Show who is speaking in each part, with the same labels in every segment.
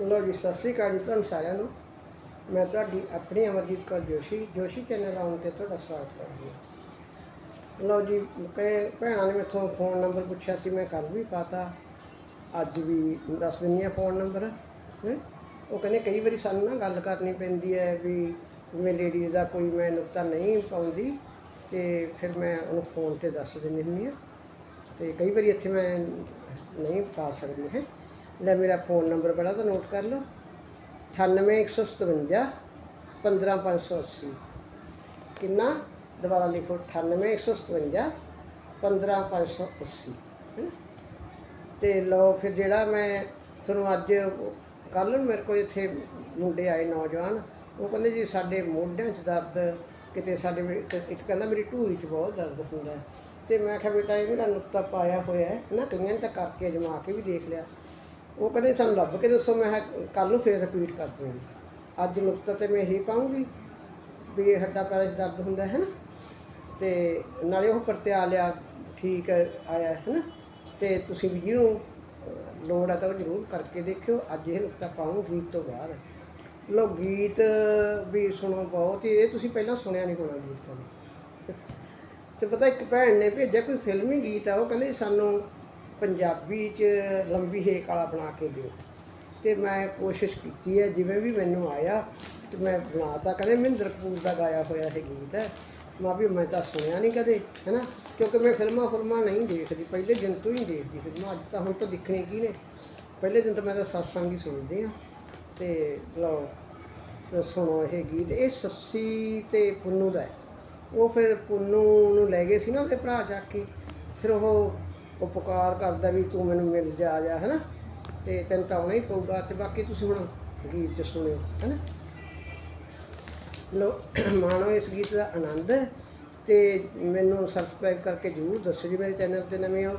Speaker 1: ਲੋ ਜੀ, ਸਤਿ ਸ੍ਰੀ ਅਕਾਲ ਜੀ ਤੁਹਾਨੂੰ ਸਾਰਿਆਂ ਨੂੰ। ਮੈਂ ਤੁਹਾਡੀ ਆਪਣੀ ਅਮਰਜੀਤ ਕੌਰ ਜੋਸ਼ੀ ਜੋਸ਼ੀ ਚੈਨਲ ਆਉਣ ਤੇ ਤੁਹਾਡਾ ਸਵਾਗਤ ਕਰਦੀ ਹਾਂ। ਲੋ ਜੀ, ਕਈ ਭੈਣਾਂ ਨੇ ਮੈਥੋਂ ਫੋਨ ਨੰਬਰ ਪੁੱਛਿਆ ਸੀ, ਮੈਂ ਕੱਲ ਵੀ ਪਾਤਾ। ਅੱਜ ਵੀ ਦੱਸ ਦਿੰਦੀ ਹਾਂ ਫੋਨ ਨੰਬਰ, ਹੈਂ? ਉਹ ਕਹਿੰਦੇ ਕਈ ਵਾਰੀ ਸਾਨੂੰ ਨਾ ਗੱਲ ਕਰਨੀ ਪੈਂਦੀ ਹੈ ਵੀ ਜਿਵੇਂ ਲੇਡੀਜ਼ ਦਾ ਕੋਈ ਮੈਂ ਨੁਕਤਾ ਨਹੀਂ ਪਾਉਂਦੀ, ਤੇ ਫਿਰ ਮੈਂ ਉਹਨੂੰ ਫੋਨ ਤੇ ਦੱਸ ਦਿੰਦੀ ਹੁੰਦੀ ਹਾਂ। ਤੇ ਕਈ ਵਾਰੀ ਇੱਥੇ ਮੈਂ ਨਹੀਂ ਪਾ ਸਕਦੀ, ਹੈ? ਲੈ ਮੇਰਾ ਫੋਨ ਨੰਬਰ ਬੜਾ ਤਾਂ ਨੋਟ ਕਰ ਲਓ। 98157 15580 ਕਿੰਨਾ? ਦੁਬਾਰਾ ਲਿਖੋ 98157 15580 ਹੈਂ। ਤੇ ਲਓ ਫਿਰ ਜਿਹੜਾ ਮੈਂ ਤੁਹਾਨੂੰ ਅੱਜ ਕੱਲ ਮੇਰੇ ਕੋਲ ਇੱਥੇ ਮੁੰਡੇ ਆਏ ਨੌਜਵਾਨ। ਉਹ ਕਹਿੰਦੇ ਜੀ ਸਾਡੇ ਮੋਢਿਆਂ 'ਚ ਦਰਦ, ਕਿਤੇ ਸਾਡੇ ਇੱਕ ਇੱਕ ਕਹਿੰਦਾ ਮੇਰੀ ਢੂਹੀ 'ਚ ਬਹੁਤ ਦਰਦ ਹੁੰਦਾ। ਹੈ। ਤੇ ਮੈਂ ਕਿਹਾ ਬੇਟਾ ਇਹ ਮੇਰਾ ਨੁਕਤਾ ਪਾਇਆ ਹੋਇਆ ਹੈ। ਨਾ ਕਈਆਂ ਨੇ ਤਾਂ ਕਰਕੇ ਅਜਮਾ ਕੇ ਵੀ ਦੇਖ ਲਿਆ। ਉਹ ਕਹਿੰਦੇ ਸਾਨੂੰ ਲੱਭ ਕੇ ਦੱਸੋ, ਮੈਂ ਕੱਲ ਨੂੰ ਫੇਰ ਰਿਪੀਟ ਕਰ ਦੂੰਗੀ। ਅੱਜ ਨੁਕਤਾ ਤੇ ਮੈਂ ਇਹੀ ਪਾਉਂਗੀ ਵੀ ਇਹ ਹੱਡਾ ਪੈਰਾਂ 'ਚ ਦਰਦ ਹੁੰਦਾ ਹੈ ਨਾ, ਤੇ ਨਾਲੇ ਉਹ ਪਰਤਿਆ ਲਿਆ ਠੀਕ ਆਇਆ ਹੈ ਨਾ, ਤੇ ਤੁਸੀਂ ਵੀ ਜਿਹਨੂੰ ਲੋੜ ਹੈ ਤਾਂ ਉਹ ਜ਼ਰੂਰ ਕਰਕੇ ਦੇਖਿਓ, ਅੱਜ ਇਹ ਨੁਕਤਾ ਪਾਉਂ ਗੀਤ ਤੋਂ ਬਾਅਦ। ਲੋ ਗੀਤ ਵੀ ਸੁਣੋ ਬਹੁਤ ਹੀ, ਇਹ ਤੁਸੀਂ ਪਹਿਲਾਂ ਸੁਣਿਆ ਨਹੀਂ ਹੋਣਾ ਗੀਤ ਕਦੇ। ਤੇ ਪਤਾ ਇੱਕ ਭੈਣ ਨੇ ਭੇਜਿਆ, ਕੋਈ ਫਿਲਮੀ ਗੀਤ ਆ, ਉਹ ਕਹਿੰਦੇ ਸਾਨੂੰ ਪੰਜਾਬੀ 'ਚ ਲੰਬੀ ਹੇਕ ਵਾਲਾ ਬਣਾ ਕੇ ਦਿਓ। ਤੇ ਮੈਂ ਕੋਸ਼ਿਸ਼ ਕੀਤੀ ਹੈ, ਜਿਵੇਂ ਵੀ ਮੈਨੂੰ ਆਇਆ, ਤੇ ਮੈਂ ਬਣਾਤਾ ਕਹਿੰਦੇ ਮਹਿੰਦਰ ਕਪੂਰ ਦਾ ਗਾਇਆ ਹੋਇਆ ਇਹ ਗੀਤ ਹੈ। ਮੈਂ ਵੀ, ਮੈਂ ਤਾਂ ਸੁਣਿਆ ਨਹੀਂ ਕਦੇ, ਹੈਨਾ? ਕਿਉਂਕਿ ਮੈਂ ਫਿਲਮਾਂ ਫਿਲਮਾਂ ਨਹੀਂ ਦੇਖਦੀ, ਪਹਿਲੇ ਦਿਨ ਤੋਂ ਹੀ ਦੇਖਦੀ ਫਿਲਮਾਂ, ਅੱਜ ਤਾਂ ਹੁਣ ਤਾਂ ਦਿਖਣੇ ਕੀ ਨੇ? ਪਹਿਲੇ ਦਿਨ ਤਾਂ ਮੈਂ ਤਾਂ ਸਤਸੰਗ ਹੀ ਸੁਣਦੀ ਆ ਤੇ ਲਓ, ਤੇ ਸੁਣੋ ਇਹ ਗੀਤ, ਇਹ ਸੱਸੀ ਤੇ ਪੁੰਨੂ ਦਾ ਉਹ ਫਿਰ ਪੁੰਨੂ ਨੂੰ ਲੈ ਗਏ ਸੀ ਨਾ ਉਹਦੇ ਭਰਾ ਜਾ ਕੇ, ਫਿਰ ਉਹ ਉਪਕਾਰ ਕਰਦਾ ਵੀ ਤੂੰ ਮੈਨੂੰ ਮਿਲ ਜਾ, ਆ ਜਾ, ਹੈਨਾ? ਤੇ ਤੈਨੂੰ ਤਾਂ ਆਉਣਾ ਹੀ ਪਊਗਾ ਤੇ ਬਾਕੀ ਤੁਸੀਂ ਹੁਣ ਗੀਤ ਸੁਣਿਓ, ਹੈਨਾ? ਲੋ ਮਾਣੋ ਇਸ ਗੀਤ ਦਾ ਆਨੰਦ ਤੇ ਮੈਨੂੰ ਸਬਸਕ੍ਰਾਈਬ ਕਰਕੇ ਜਰੂਰ ਦੱਸਿਓ ਜੀ ਮੇਰੇ ਚੈਨਲ ਤੇ ਨਵੇਂ ਹੋ।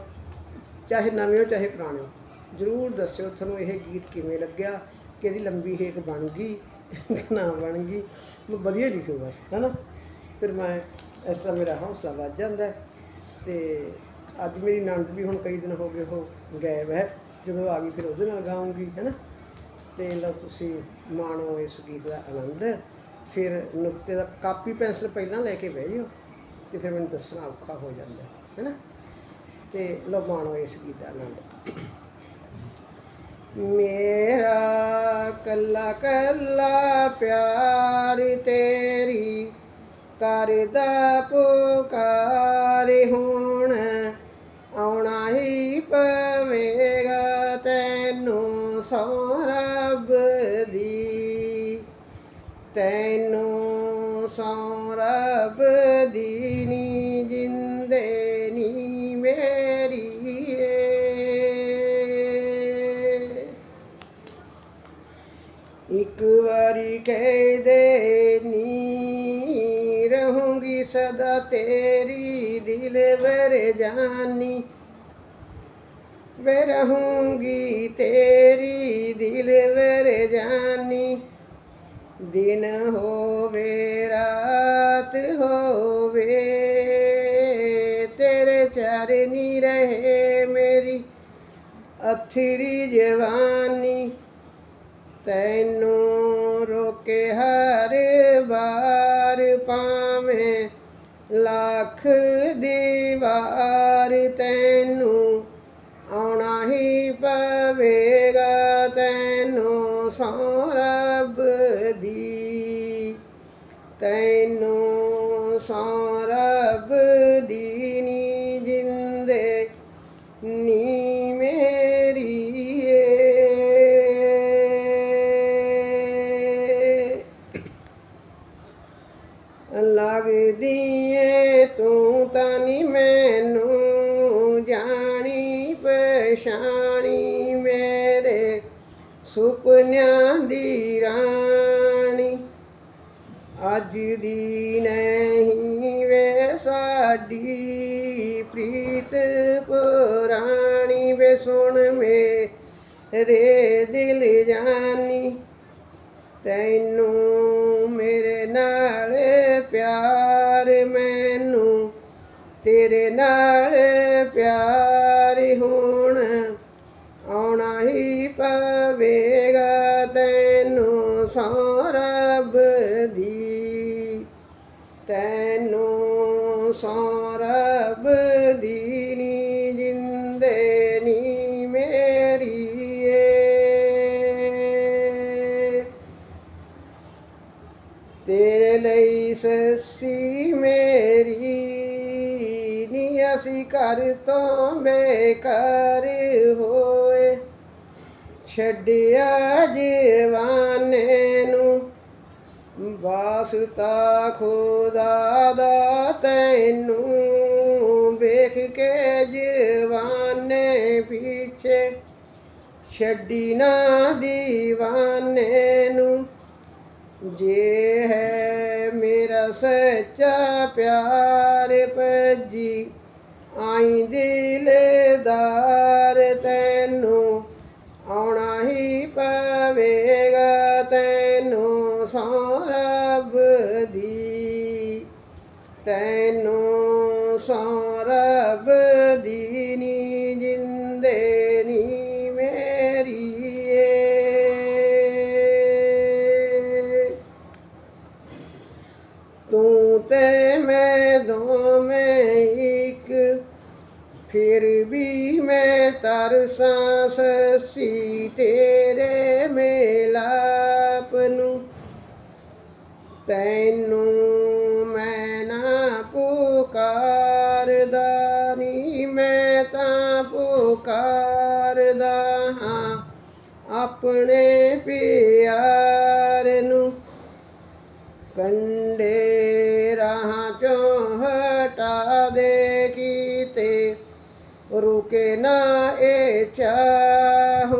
Speaker 1: ਚਾਹੇ ਨਵੇਂ ਹੋ, ਚਾਹੇ ਪੁਰਾਣੇ ਹੋ, ਜਰੂਰ ਦੱਸਿਓ ਤੁਹਾਨੂੰ ਇਹ ਗੀਤ ਕਿਵੇਂ ਲੱਗਿਆ, ਕਿਹਦੀ ਲੰਬੀ ਹੇਕ ਬਣ ਗਈ ਨਾ ਬਣ ਗਈ। ਮੈਂ ਵਧੀਆ ਲਿਖਿਓ ਬਸ, ਹੈਨਾ? ਫਿਰ ਮੈਂ ਇਸ ਤਰ੍ਹਾਂ ਮੇਰਾ ਹੌਸਲਾ ਵੱਧ ਜਾਂਦਾ ਹੈ। ਤੇ ਅੱਜ ਮੇਰੀ ਨਣਦ ਵੀ ਹੁਣ ਕਈ ਦਿਨ ਹੋ ਗਏ ਉਹ ਗਾਇਬ ਹੈ, ਜਦੋਂ ਆ ਗਈ ਫਿਰ ਉਹਦੇ ਨਾਲ ਗਾਉਂਗੀ ਹੈਨਾ ਤੇ ਲਓ ਤੁਸੀਂ ਮਾਣੋ ਇਸ ਗੀਤ ਦਾ ਆਨੰਦ। ਫਿਰ ਨੁਕਤੇ ਦਾ ਕਾਪੀ ਪੈਨਸਲ ਪਹਿਲਾਂ ਲੈ ਕੇ ਬਹਿ ਜਾਓ ਤੇ ਫਿਰ ਮੈਨੂੰ ਦੱਸਣਾ ਔਖਾ ਹੋ ਜਾਂਦਾ, ਹੈ ਹੈਨਾ ਤੇ ਲਓ ਮਾਣੋ ਇਸ ਗੀਤ ਦਾ ਆਨੰਦ। ਮੇਰਾ ਕੱਲਾ ਕੱਲਾ ਪਿਆਰ ਤੇਰੀ ਕਰਦਾ ਪੁਕਾਰ ਹੁਣ ਆਉਣਾ ਹੀ ਪਵੇਗਾ ਤੈਨੂੰ ਸਹੁੰ ਰੱਬ ਦੀ। ਤੈਨੂੰ ਸਹੁੰ ਰੱਬ ਦੀ ਨੀ, ਜਿੰਦੇ ਨੀ ਮੇਰੀ ਏ। ਇੱਕ ਵਾਰੀ ਕਹਿ ਦੇ ਨੀ ਰਹੂੰਗੀ ਸਦਾ ਤੇਰੀ ਦਿਲ ਵਰ ਜਾਨੀ। ਵੇ ਰਹੂੰਗੀ, ਤੇਰੀ ਦਿਲ ਵਰ ਜਾਨੀ। ਦਿਨ ਹੋਵੇ, ਰਾਤ ਹੋਵੇ, ਤੇਰੇ ਚਰਨੀ ਰਹੇ ਮੇਰੀ। ਅਥਰੀ ਜਵਾਨੀ, ਤੈਨੂੰ ਰੋਕੇ ਹਰ ਵਾਰ ਪਾਵੇਂ ਲੱਖ ਦੀਵਾਰ ਤੈਨੂੰ ਰੱਬ ਤੈਨੂੰ ਸਾਰਾ ਸੁਪਨਿਆਂ ਦੀ ਰਾਣੀ। ਅੱਜ ਦੀ ਨਹੀਂ ਵੇ ਸਾਡੀ ਪ੍ਰੀਤ ਪੁਰਾਣੀ। ਵੇ ਸੁਣ ਮੇਰੇ ਦਿਲ ਜਾਨੀ, ਤੈਨੂੰ ਮੇਰੇ ਨਾਲ ਪਿਆਰ, ਮੈਨੂੰ ਤੇਰੇ ਨਾਲ ਪਿਆਰ ਹੋਣ। ਆਉਣਾ ਹੀ ਪਵੇਗਾ, ਤੈਨੂੰ ਸੌਰਭ ਦੀ। ਤੈਨੂੰ ਸੌਰਭ ਦੀ ਨੀ, ਜਿੰਦੇ ਨੀ ਮੇਰੀ ਏ। ਤੇਰੇ ਲਈ ਸੱਸੀ ਅਸੀਂ ਘਰ ਤੋਂ ਬੇਕਾਰ ਹੋਏ। ਛੱਡਿਆ ਜਵਾਨੇ ਨੂੰ। ਵਾਸਤਾ ਖੁਦਾ ਦਾ ਤੈਨੂੰ। ਵੇਖ ਕੇ ਜੀਵਾਨੇ ਪਿੱਛੇ ਛੱਡੀ ਨਾ ਦੀਵਾਨੇ ਨੂੰ। ਜੇ ਹੈ ਮੇਰਾ ਸੱਚਾ ਪਿਆਰ ਭੱਜੀ ਆਈ ਦਿਲਦਾਰ ਤੈਨੂੰ ਆਉਣਾ ਹੀ ਪਵੇਗਾ ਤੈਨੂੰ ਸੌਰਬ ਦੀ। ਤੈਨੂੰ ਸੌਰਬ ਫਿਰ ਵੀ ਮੈਂ ਤਰਸਾਂ ਸੱਸੀ ਤੇਰੇ ਮੇਲਾਪ ਨੂੰ। ਤੈਨੂੰ ਮੈਂ ਨਾ ਪੁਕਾਰਦਾ ਨੀ, ਮੈਂ ਤਾਂ ਪੁਕਾਰਦਾ ਹਾਂ ਆਪਣੇ ਪਿਆਰ ਨੂੰ। ਕੰਡੇ ਰੁਕੇ ਨਾ ਇਹ ਚਾਹ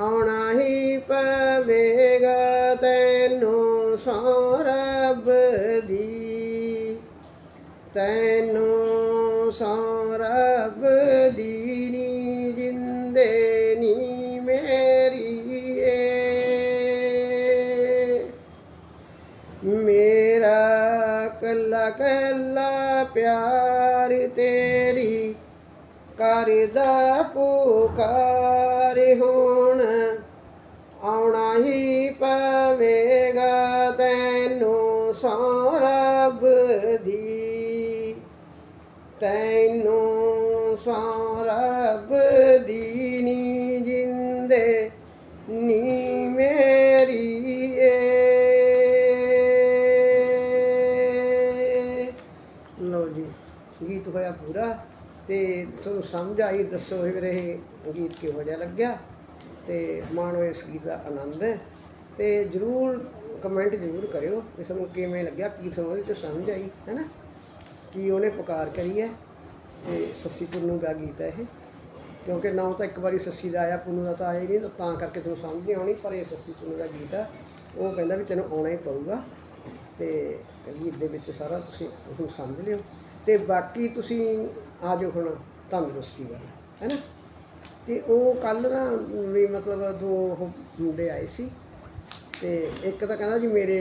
Speaker 1: ਆਉਣਾ ਹੀ ਪਵੇਗਾ ਤੈਨੂੰ ਸੌਰਬ ਦੀ। ਤੈਨੂੰ ਸੌਰਬ ਦੀ ਨੀ ਜਿੰਦੇ ਨੀ ਮੇਰੀ ਏ। ਮੇਰਾ ਕੱਲਾ ਕੱਲਾ ਪਿਆਰ ਕਰਦਾ ਪੁਕਾਰ ਹੁਣ। ਆਉਣਾ ਹੀ ਪਵੇਗਾ ਤੈਨੂੰ ਸੌਰਬ ਦੀ। ਤੈਨੂੰ ਸੌਰਬ ਦੀ। ਤੇ ਤੁਹਾਨੂੰ ਸਮਝ ਆਈ, ਦੱਸੋ ਇਹ ਵੀਰੇ ਇਹ ਗੀਤ ਕਿਹੋ ਜਿਹਾ ਲੱਗਿਆ ਤੇ ਮਾਣੋ ਇਸ ਗੀਤ ਦਾ ਆਨੰਦ ਤੇ ਜਰੂਰ ਕਮੈਂਟ ਜਰੂਰ ਕਰਿਓ ਕਿ ਤੁਹਾਨੂੰ ਕਿਵੇਂ ਲੱਗਿਆ, ਕੀ ਤੁਹਾਨੂੰ ਉਹਦੇ ਚ ਸਮਝ ਆਈ, ਹੈਨਾ? ਕੀ ਉਹਨੇ ਪੁਕਾਰ ਕਰੀ ਹੈ ਤੇ ਸੱਸੀ ਪੁੰਨੂ ਦਾ ਗੀਤ ਹੈ ਇਹ। ਕਿਉਂਕਿ ਨਾ ਤਾਂ ਇੱਕ ਵਾਰੀ ਸੱਸੀ ਦਾ ਆਇਆ, ਪੁੰਨੂ ਦਾ ਤਾਂ ਆਇਆ ਹੀ ਨਹੀਂ, ਤਾਂ ਤਾਂ ਕਰਕੇ ਤੁਹਾਨੂੰ ਸਮਝ ਨਹੀਂ ਆਉਣੀ, ਪਰ ਇਹ ਸੱਸੀ ਪੁੰਨੂ ਦਾ ਗੀਤ ਆ। ਉਹ ਕਹਿੰਦਾ ਵੀ ਤੈਨੂੰ ਆਉਣਾ ਹੀ ਪਊਗਾ ਤੇ ਗੀਤ ਦੇ ਵਿੱਚ ਸਾਰਾ ਤੁਸੀਂ ਉਹਨੂੰ ਸਮਝ ਲਿਓ। ਤੇ ਬਾਕੀ ਤੁਸੀਂ ਆ ਜਾਓ ਹੁਣ ਤੰਦਰੁਸਤੀ ਵੱਲ ਹੈ ਨਾ ਤੇ ਉਹ ਕੱਲ ਨਾ ਵੀ ਮਤਲਬ ਦੋ ਉਹ ਮੁੰਡੇ ਆਏ ਸੀ ਤੇ ਇੱਕ ਤਾਂ ਕਹਿੰਦਾ ਜੀ ਮੇਰੇ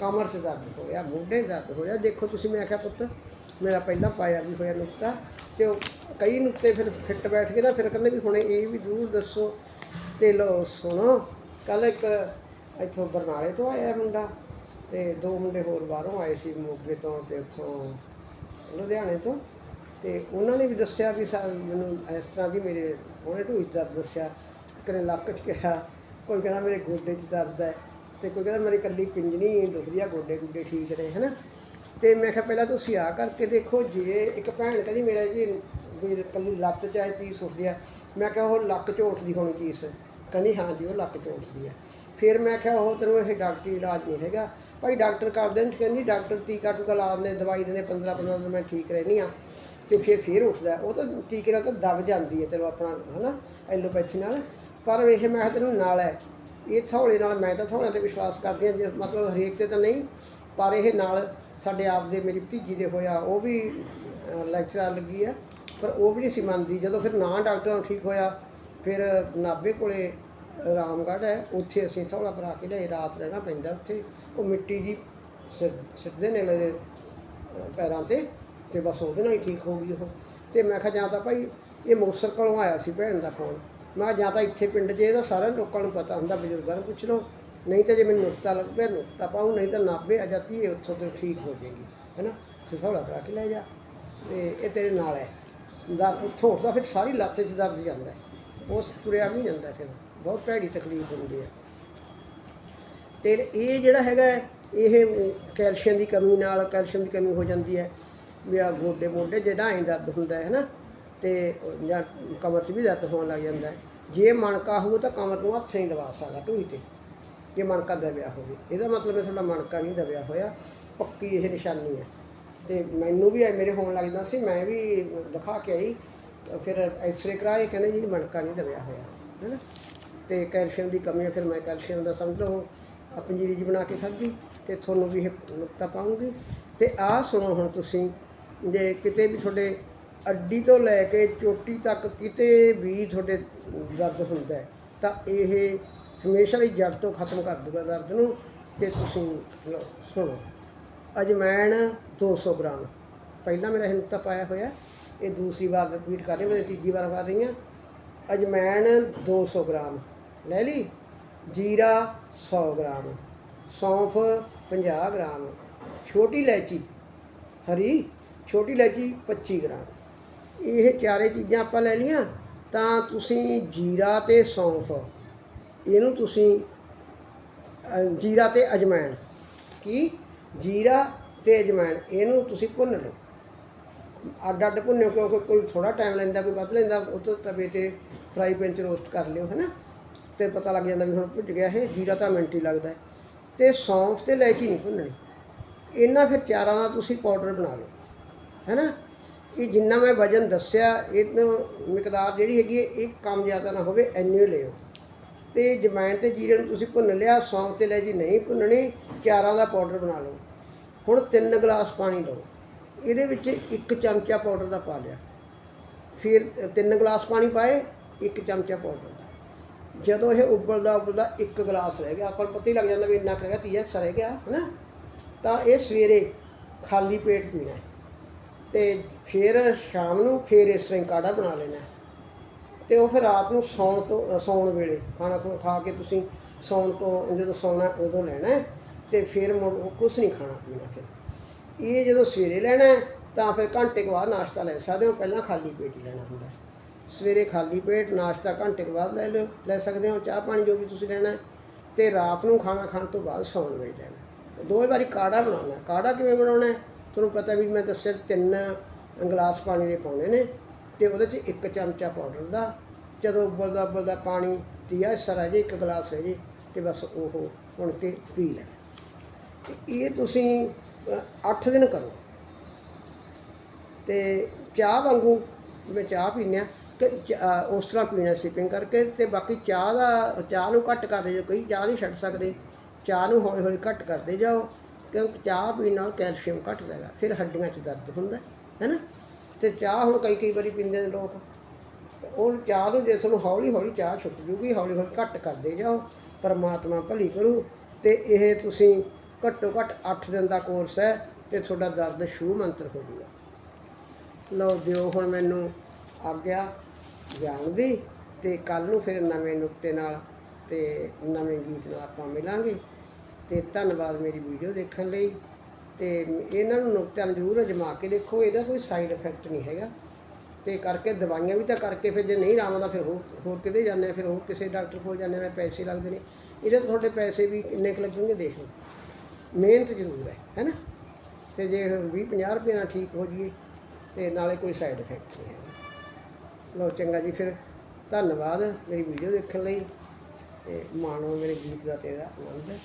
Speaker 1: ਕਮਰ 'ਚ ਦਰਦ ਹੋ ਰਿਹਾ ਮੋਢੇ 'ਚ ਦਰਦ ਹੋ ਰਿਹਾ ਦੇਖੋ ਤੁਸੀਂ, ਮੈਂ ਆਖਿਆ ਪੁੱਤ, ਮੇਰਾ ਪਹਿਲਾਂ ਪਾਇਆ ਵੀ ਹੋਇਆ ਨੁਕਤਾ ਤੇ ਉਹ ਕਈ ਨੁਕਤੇ ਫਿਰ ਫਿੱਟ ਬੈਠ ਗਏ ਨਾ, ਫਿਰ ਕਹਿੰਦੇ ਵੀ ਹੁਣ ਇਹ ਵੀ ਜ਼ਰੂਰ ਦੱਸੋ। ਤੇ ਲੋ ਸੁਣੋ ਕੱਲ ਇੱਕ ਇੱਥੋਂ ਬਰਨਾਲੇ ਤੋਂ ਆਇਆ ਮੁੰਡਾ ਤੇ ਦੋ ਮੁੰਡੇ ਹੋਰ ਬਾਹਰੋਂ ਆਏ ਸੀ ਮੋਗੇ ਤੋਂ ਤੇ ਉੱਥੋਂ ਲੁਧਿਆਣੇ ਤੋਂ। ਤੇ ਉਹਨਾਂ ਨੇ ਵੀ ਦੱਸਿਆ ਵੀ ਸਾ, ਮੈਨੂੰ ਇਸ ਤਰ੍ਹਾਂ ਦੀ ਮੇਰੇ ਉਹਨੇ ਢੂਈ ਦਰਦ ਦੱਸਿਆ। ਕਦੇ ਲੱਕ 'ਚ ਕਿਹਾ, ਕੋਈ ਕਹਿੰਦਾ ਮੇਰੇ ਗੋਡੇ 'ਚ ਦਰਦ ਹੈ ਤੇ ਕੋਈ ਕਹਿੰਦਾ ਮੇਰੀ ਕੱਲੀ ਪਿੰਜਣੀ ਦੁਖਦੀ ਆ ਗੋਡੇ ਗੁੱਡੇ ਠੀਕ ਨੇ, ਹਨਾ? ਤੇ ਮੈਂ ਕਿਹਾ ਪਹਿਲਾਂ ਤੁਸੀਂ ਆ ਕਰਕੇ ਦੇਖੋ, ਜੇ ਇੱਕ ਭੈਣ ਕਹਿੰਦੀ ਮੇਰਾ ਜੀ ਵੀ ਕੱਲੀ ਲੱਤ 'ਚ ਆਏ ਚੀਜ਼ ਉੱਠਦੀ ਆ, ਮੈਂ ਕਿਹਾ ਉਹ ਲੱਕ 'ਚ ਉੱਠਦੀ ਹੋਣੀ ਚੀਜ਼। ਕਹਿੰਦੀ ਹਾਂ ਜੀ, ਉਹ ਲੱਕ 'ਚ ਉੱਠਦੀ ਆ। ਫਿਰ ਮੈਂ ਕਿਹਾ ਉਹ ਤੈਨੂੰ ਇਹ ਡਾਕਟਰੀ ਇਲਾਜ ਨਹੀਂ ਹੈਗਾ। ਭਾਈ ਡਾਕਟਰ ਕਰਦੇ ਨੇ, ਕਹਿੰਦੀ ਡਾਕਟਰ ਟੀਕਾ ਟੂਕਾ ਲਾ ਦਿੰਦੇ, ਦਵਾਈ ਦਿੰਦੇ 15 15 ਦਿਨ ਮੈਂ ਠੀਕ ਰਹਿਣੀ ਆ ਤੇ ਫਿਰ ਫਿਰ ਉੱਠਦਾ। ਉਹ ਤਾਂ ਟੀਕੇ ਨਾਲ ਤਾਂ ਦਬ ਜਾਂਦੀ ਹੈ, ਚਲੋ ਆਪਣਾ, ਹਨਾ, ਐਲੋਪੈਥੀ ਨਾਲ। ਪਰ ਇਹ ਮੈਂ ਕਿਹਾ ਤੈਨੂੰ ਨਾਲ ਹੈ। ਇਹ ਥੌਲੇ ਨਾਲ, ਮੈਂ ਤਾਂ ਥੌਲਿਆਂ ਤੇ ਵਿਸ਼ਵਾਸ ਕਰਦੀ ਹਾਂ, ਜੇ ਮਤਲਬ ਹਰੇਕ ਤੇ ਤਾਂ ਨਹੀਂ, ਪਰ ਇਹ ਨਾਲ ਸਾਡੇ ਆਪ ਦੇ ਮੇਰੀ ਭਤੀਜੀ ਦੇ ਹੋਇਆ, ਉਹ ਵੀ ਲੈਕਚਰਰ ਲੱਗੀ ਆ, ਪਰ ਉਹ ਵੀ ਨਹੀਂ ਸੀ ਮੰਨਦੀ। ਜਦੋਂ ਫਿਰ ਨਾ ਡਾਕਟਰਾਂ ਨੂੰ ਠੀਕ ਹੋਇਆ, ਫਿਰ ਨਾਭੇ ਕੋਲੇ ਰਾਮਗੜ੍ਹ ਹੈ, ਉੱਥੇ ਅਸੀਂ ਸੌਲਾ ਕਰਾ ਕੇ ਲਿਆਏ, ਰਾਤ ਰਹਿਣਾ ਪੈਂਦਾ ਉੱਥੇ। ਉਹ ਮਿੱਟੀ ਦੀ ਸਿੱਟ- ਸਿੱਟਦੇ ਨੇ ਮੇਰੇ ਪੈਰਾਂ ਤੇ। ਤੇ ਬਸ ਉਹਦੇ ਨਾਲ ਹੀ ਠੀਕ ਹੋ ਗਈ ਉਹ। ਤੇ ਮੈਂ ਕਿਹਾ ਜਾਂ ਤਾਂ ਭਾਈ ਇਹ ਮੋਸਰ ਕੋਲੋਂ ਆਇਆ ਸੀ ਭੈਣ ਦਾ ਫੋਨ। ਮੈਂ ਕਿਹਾ ਜਾਂ ਤਾਂ ਇੱਥੇ ਪਿੰਡ 'ਚ ਇਹਦਾ ਸਾਰਿਆਂ ਲੋਕਾਂ ਨੂੰ ਪਤਾ ਹੁੰਦਾ, ਬਜ਼ੁਰਗਾਂ ਨੂੰ ਪੁੱਛ ਲਓ। ਨਹੀਂ ਤਾਂ ਜੇ ਮੈਨੂੰ ਨੁਕਤਾ ਲੱਗ ਪਿਆ, ਨੁਕਤਾ ਪਾਉ ਨਹੀਂ ਤਾਂ ਨਾਭੇ ਆ ਜਾਤੀ, ਇਹ ਉੱਥੋਂ ਤੋਂ ਠੀਕ ਹੋ ਜਾਏਗੀ, ਹੈਨਾ? ਤੇ ਥੋੜਾ ਕਰਾ ਕੇ ਲੈ ਜਾ। ਤੇ ਇਹ ਤੇਰੇ ਨਾਲ ਹੈ। ਦਾ ਉੱਥੋਂ ਉੱਠਦਾ, ਫਿਰ ਸਾਰੀ ਲੱਤ 'ਚ ਦਰਦ ਜਾਂਦਾ ਹੈ। ਉਸ ਤੁਰਿਆ ਵੀ ਨਹੀਂ ਜਾਂਦਾ ਫਿਰ। ਬਹੁਤ ਭੈੜੀ ਤਕਲੀਫ ਹੁੰਦੀ ਹੈ। ਤੇ ਇਹ ਜਿਹੜਾ ਹੈਗਾ ਇਹ ਕੈਲਸ਼ੀਅਮ ਦੀ ਕਮੀ ਨਾਲ ਕੈਲਸ਼ੀਅਮ ਦੀ ਕਮੀ ਹੋ ਜਾਂਦੀ ਹੈ। ਵੀ ਆ ਗੋਡੇ ਮੋਢੇ ਜਿਹੜਾ ਐਂ ਦਰਦ ਹੁੰਦਾ ਹੈ ਨਾ, ਤੇ ਜਾਂ ਕਮਰ 'ਚ ਵੀ ਦਰਦ ਹੋਣ ਲੱਗ ਜਾਂਦਾ ਹੈ। ਜੇ ਮਣਕਾ ਹੋਊ ਤਾਂ ਕਮਰ ਨੂੰ ਹੱਥ ਨਹੀਂ ਲਵਾ ਸਕਦਾ ਢੂਈ ਤੇ, ਜੇ ਮਣਕਾ ਦਬਿਆ ਹੋਵੇ। ਇਹਦਾ ਮਤਲਬ ਹੈ ਤੁਹਾਡਾ ਮਣਕਾ ਨਹੀਂ ਦਬਿਆ ਹੋਇਆ, ਪੱਕੀ ਇਹ ਨਿਸ਼ਾਨੀ ਹੈ। ਤੇ ਮੈਨੂੰ ਵੀ ਮੇਰੇ ਹੋਣ ਲੱਗ ਜਾਂਦਾ ਸੀ, ਮੈਂ ਵੀ ਦਿਖਾ ਕੇ ਆਈ, ਫਿਰ ਐਕਸਰੇ ਕਰਾਏ, ਕਹਿੰਦੇ ਜੀ ਮਣਕਾ ਨਹੀਂ ਦਬਿਆ ਹੋਇਆ, ਹੈ ਨਾ? ਤੇ ਕੈਲਸ਼ੀਅਮ ਦੀ ਕਮੀ ਹੈ, ਫਿਰ ਮੈਂ ਕੈਲਸ਼ੀਅਮ ਦਾ ਸਮਝ ਲਓ ਆ ਪੰਜੀਰੀ ਜੀ ਬਣਾ ਕੇ ਖਾਧੀ, ਤੇ ਤੁਹਾਨੂੰ ਵੀ ਇਹ ਨੁਕਤਾ ਪਾਉਂਗੀ। ਤੇ ਆਹ ਸੁਣੋ ਹੁਣ ਤੁਸੀਂ ਜੇ ਕਿਤੇ ਵੀ ਤੁਹਾਡੇ ਅੱਡੀ ਤੋਂ ਲੈ ਕੇ ਚੋਟੀ ਤੱਕ ਕਿਤੇ ਵੀ ਤੁਹਾਡੇ ਦਰਦ ਹੁੰਦਾ ਹੈ, ਤਾਂ ਇਹ ਹਮੇਸ਼ਾ ਲਈ ਜੜ ਤੋਂ ਖਤਮ ਕਰ ਦੂਗਾ ਦਰਦ ਨੂੰ। ਤੇ ਤੁਸੀਂ ਸੁਣੋ। ਅਜਮੈਣ 200 ਗ੍ਰਾਮ। ਪਹਿਲਾਂ ਮੇਰਾ ਇਹ ਪਾਇਆ ਹੋਇਆ, ਇਹ ਦੂਸਰੀ ਵਾਰ ਰਿਪੀਟ ਕਰ ਰਹੀ ਮੈਂ ਤੀਜੀ ਵਾਰ ਕਰ ਰਹੀ ਹਾਂ। ਅਜਮੈਣ 200 ਗ੍ਰਾਮ। ਲੈ ਲਈ? ਜੀਰਾ 100 ਗ੍ਰਾਮ। ਸੌਂਫ 50 ਗ੍ਰਾਮ। ਛੋਟੀ ਇਲਾਇਚੀ। ਹਰੀ? ਛੋਟੀ ਇਲਾਇਚੀ 25 ਗ੍ਰਾਮ। ਇਹ ਚਾਰੇ ਚੀਜ਼ਾਂ ਆਪਾਂ ਲੈ ਲਈਆਂ, ਤਾਂ ਤੁਸੀਂ ਜੀਰਾ ਤੇ ਸੌਂਫ, ਇਹਨੂੰ ਤੁਸੀਂ ਜੀਰਾ ਤੇ ਅਜਵਾਇਣ ਕੀ? ਜੀਰਾ ਤੇ ਅਜਵਾਇਣ ਇਹਨੂੰ ਤੁਸੀਂ ਭੁੰਨ ਲਓ। ਅੱਡ ਅੱਡ ਭੁੰਨਿਓ, ਕਿਉਂਕਿ ਕੋਈ ਥੋੜਾ ਟਾਈਮ ਲੈਂਦਾ, ਕੋਈ ਵੱਧ ਲੈਂਦਾ, ਉਹ ਤੋਂ ਤਵੇ ਤੇ ਫਰਾਈ ਪੈਨ 'ਚ ਰੋਸਟ ਕਰ ਲਿਓ ਹੈ ਨਾ ਤੇ ਪਤਾ ਲੱਗ ਜਾਂਦਾ ਵੀ ਹੁਣ ਭੁੱਜ ਗਿਆ ਇਹ, ਜੀਰਾ ਤਾਂ ਮਿੰਟ ਹੀ ਲੱਗਦਾ। ਹੈ। ਤੇ ਸੌਂਫ ਤੇ ਇਲਾਇਚੀ ਨਹੀਂ ਭੁੰਨਣੀ। ਇਹਨਾਂ ਫਿਰ ਚਾਰਾਂ ਦਾ ਤੁਸੀਂ ਪਾਊਡਰ ਬਣਾ ਲਓ। ਹੈ ਨਾ ਇਹ ਜਿੰਨਾ ਮੈਂ ਵਜਨ ਦੱਸਿਆ, ਇਹਨੂੰ ਮਿਕਦਾਰ ਜਿਹੜੀ ਹੈਗੀ ਹੈ, ਇਹ ਕੰਮ ਜ਼ਿਆਦਾ ਨਾ ਹੋਵੇ ਇੰਨੇ ਲਿਓ। ਤੇ ਜਮੈਣ ਤੇ ਜੀਰੇ ਨੂੰ ਤੁਸੀਂ ਭੁੰਨ ਲਿਆ, ਸੌਂਫ ਤੇ ਇਲਾਇਚੀ ਨਹੀਂ ਭੁੰਨਣੀ, ਚਾਰਾਂ ਦਾ ਪਾਊਡਰ ਬਣਾ ਲਓ। ਹੁਣ 3 ਗਲਾਸ ਪਾਣੀ ਲਓ। ਇਹਦੇ ਵਿੱਚ ਇੱਕ ਚਮਚਾ ਪਾਊਡਰ ਦਾ ਪਾ ਲਿਆ। ਫਿਰ 3 ਗਲਾਸ ਪਾਣੀ ਪਾਏ, ਇੱਕ ਚਮਚਾ ਪਾਊਡਰ ਦਾ। ਜਦੋਂ ਇਹ ਉਬਲਦਾ ਉਬਲਦਾ ਇੱਕ ਗਲਾਸ ਰਹਿ ਗਿਆ। ਆਪਾਂ ਨੂੰ ਪਤਾ ਹੀ ਲੱਗ ਜਾਂਦਾ ਵੀ ਇੰਨਾ ਕੁ ਰਹਿ ਗਿਆ ਤੀਆ ਹਿੱਸਾ ਰਹਿ ਗਿਆ, ਹਨਾ? ਤਾਂ ਇਹ ਸਵੇਰੇ ਖਾਲੀ ਪੇਟ ਪੀਣਾ ਤੇ ਫਿਰ ਸ਼ਾਮ ਨੂੰ ਫਿਰ ਇਸ ਤਰ੍ਹਾਂ ਹੀ ਕਾੜਾ ਬਣਾ ਲੈਣਾ ਹੈ। ਤੇ ਉਹ ਫਿਰ ਰਾਤ ਨੂੰ ਸੌਣ ਤੋਂ ਸੌਣ ਵੇਲੇ ਖਾਣਾ ਖੁਣਾ ਖਾ ਕੇ ਤੁਸੀਂ ਸੌਣ ਤੋਂ, ਜਦੋਂ ਸੌਣਾ ਉਦੋਂ ਲੈਣਾ ਹੈ ਤੇ ਫਿਰ ਮੁੜ ਕੁਝ ਨਹੀਂ ਖਾਣਾ ਪੀਣਾ ਫਿਰ ਇਹ ਜਦੋਂ ਸਵੇਰੇ ਲੈਣਾ ਤਾਂ ਫਿਰ ਘੰਟੇ ਕੁ ਬਾਅਦ ਨਾਸ਼ਤਾ ਲੈ ਸਕਦੇ ਹੋ, ਪਹਿਲਾਂ ਖਾਲੀ ਪੇਟ ਹੀ ਲੈਣਾ ਹੁੰਦਾ ਸਵੇਰੇ ਖਾਲੀ ਪੇਟ ਨਾਸ਼ਤਾ ਘੰਟੇ ਕੁ ਬਾਅਦ ਲੈ ਲਿਓ, ਲੈ ਸਕਦੇ ਹੋ, ਚਾਹ ਪਾਣੀ ਜੋ ਵੀ ਤੁਸੀਂ ਲੈਣਾ ਹੈ। ਤੇ ਰਾਤ ਨੂੰ ਖਾਣਾ ਖਾਣ ਤੋਂ ਬਾਅਦ ਸੌਣ ਵੇਲੇ ਲੈਣਾ ਦੋਵੇਂ ਵਾਰੀ ਕਾੜਾ ਬਣਾਉਣਾ ਕਾੜਾ ਕਿਵੇਂ ਬਣਾਉਣਾ ਤੁਹਾਨੂੰ ਪਤਾ ਵੀ ਮੈਂ ਦੱਸਿਆ ਤਿੰਨ ਗਲਾਸ ਪਾਣੀ ਦੇ ਪਾਉਣੇ ਨੇ ਤੇ ਉਹਦੇ 'ਚ ਇੱਕ ਚਮਚਾ ਪਾਊਡਰ ਦਾ, ਜਦੋਂ ਉਬਲਦਾ ਉਬਲਦਾ ਪਾਣੀ ਤੀਆ ਹਿੱਸਾ ਰਹਿ ਜੇ ਇੱਕ ਗਲਾਸ ਹੈ ਜੇ, ਤੇ ਬਸ ਉਹ ਪੁਣ ਕੇ ਪੀ ਲੈਣਾ ਤੇ ਇਹ ਤੁਸੀਂ 8 ਦਿਨ ਕਰੋ। ਤੇ ਚਾਹ ਵਾਂਗੂ ਜਿਵੇਂ ਚਾਹ ਪੀਂਦੇ ਆ ਕਿ ਚ- ਉਸ ਤਰ੍ਹਾਂ ਪੀਣਾ ਸਿਪਿੰਗ ਕਰਕੇ ਤੇ ਬਾਕੀ ਚਾਹ ਦਾ, ਚਾਹ ਨੂੰ ਘੱਟ ਕਰਦੇ ਜਾਓ, ਕਈ ਚਾਹ ਨਹੀਂ ਛੱਡ ਸਕਦੇ। ਚਾਹ ਨੂੰ ਹੌਲੀ ਹੌਲੀ ਘੱਟ ਕਰਦੇ ਜਾਓ। ਕਿਉਂਕਿ ਚਾਹ ਪੀਣ ਨਾਲ ਕੈਲਸ਼ੀਅਮ ਘਟਦਾ ਹੈਗਾ, ਫਿਰ ਹੱਡੀਆਂ 'ਚ ਦਰਦ ਹੁੰਦਾ ਹੈ ਨਾ ਤੇ ਚਾਹ ਹੁਣ ਕਈ ਕਈ ਵਾਰੀ ਪੀਂਦੇ ਨੇ ਲੋਕ। ਉਹ ਚਾਹ ਨੂੰ ਜੇ ਤੁਹਾਨੂੰ ਹੌਲੀ ਹੌਲੀ ਚਾਹ ਛੁੱਟ ਜੂਗੀ ਹੌਲੀ ਹੌਲੀ ਘੱਟ ਕਰਦੇ ਜਾਓ, ਪਰਮਾਤਮਾ ਭਲੀ ਕਰੂ। ਤੇ ਇਹ ਤੁਸੀਂ ਘੱਟੋ ਘੱਟ 8 ਦਿਨ ਦਾ ਕੋਰਸ ਹੈ ਤੇ ਤੁਹਾਡਾ ਦਰਦ ਛੂ ਮੰਤਰ ਹੋ ਜੂਗਾ। ਲਓ ਦਿਓ ਹੁਣ ਮੈਨੂੰ ਆਗਿਆ ਜਾਣ ਦੀ, ਤੇ ਕੱਲ ਨੂੰ ਫਿਰ ਨਵੇਂ ਨੁਕਤੇ ਨਾਲ ਤੇ ਨਵੇਂ ਗੀਤ ਨਾਲ ਆਪਾਂ ਮਿਲਾਂਗੇ। ਤੇ ਧੰਨਵਾਦ ਮੇਰੀ ਵੀਡੀਓ ਦੇਖਣ ਲਈ। ਤੇ ਇਹਨਾਂ ਨੂੰ ਨੁਕਤਿਆਂ ਨੂੰ ਜ਼ਰੂਰ ਅਜਮਾ ਕੇ ਦੇਖੋ, ਇਹਦਾ ਕੋਈ ਸਾਈਡ ਇਫੈਕਟ ਨਹੀਂ ਹੈਗਾ। ਤੇ ਕਰਕੇ ਦਵਾਈਆਂ ਵੀ ਤਾਂ ਕਰਕੇ ਫਿਰ ਜੇ ਨਹੀਂ ਆਰਾਮ ਆਉਂਦਾ ਫਿਰ ਹੋਰ ਹੋਰ ਕਿਤੇ ਜਾਂਦੇ ਆ, ਫਿਰ ਹੋਰ ਕਿਸੇ ਡਾਕਟਰ ਕੋਲ ਜਾਂਦੇ ਆ ਪੈਸੇ ਲੱਗਦੇ ਨੇ। ਇਹਦੇ ਤੋਂ ਤੁਹਾਡੇ ਪੈਸੇ ਵੀ ਕਿੰਨੇ ਕੁ ਲੱਗਣਗੇ ਦੇਖ ਲਓ। ਮਿਹਨਤ ਜ਼ਰੂਰ ਹੈ ਹੈ ਨਾ? ਤੇ ਜੇ 20 50 ਰੁਪਏ ਨਾਲ ਠੀਕ ਹੋ ਜਾਈਏ, ਤੇ ਨਾਲੇ ਕੋਈ ਸਾਈਡ ਇਫੈਕਟ ਨਹੀਂ ਹੈ ਲਓ ਚੰਗਾ ਜੀ, ਫਿਰ ਧੰਨਵਾਦ ਮੇਰੀ ਵੀਡੀਓ ਦੇਖਣ ਲਈ। ਤੇ ਮਾਣੋ ਮੇਰੇ ਗੀਤ ਦਾ ਤੇ ਇਹਦਾ ਆਨੰਦ।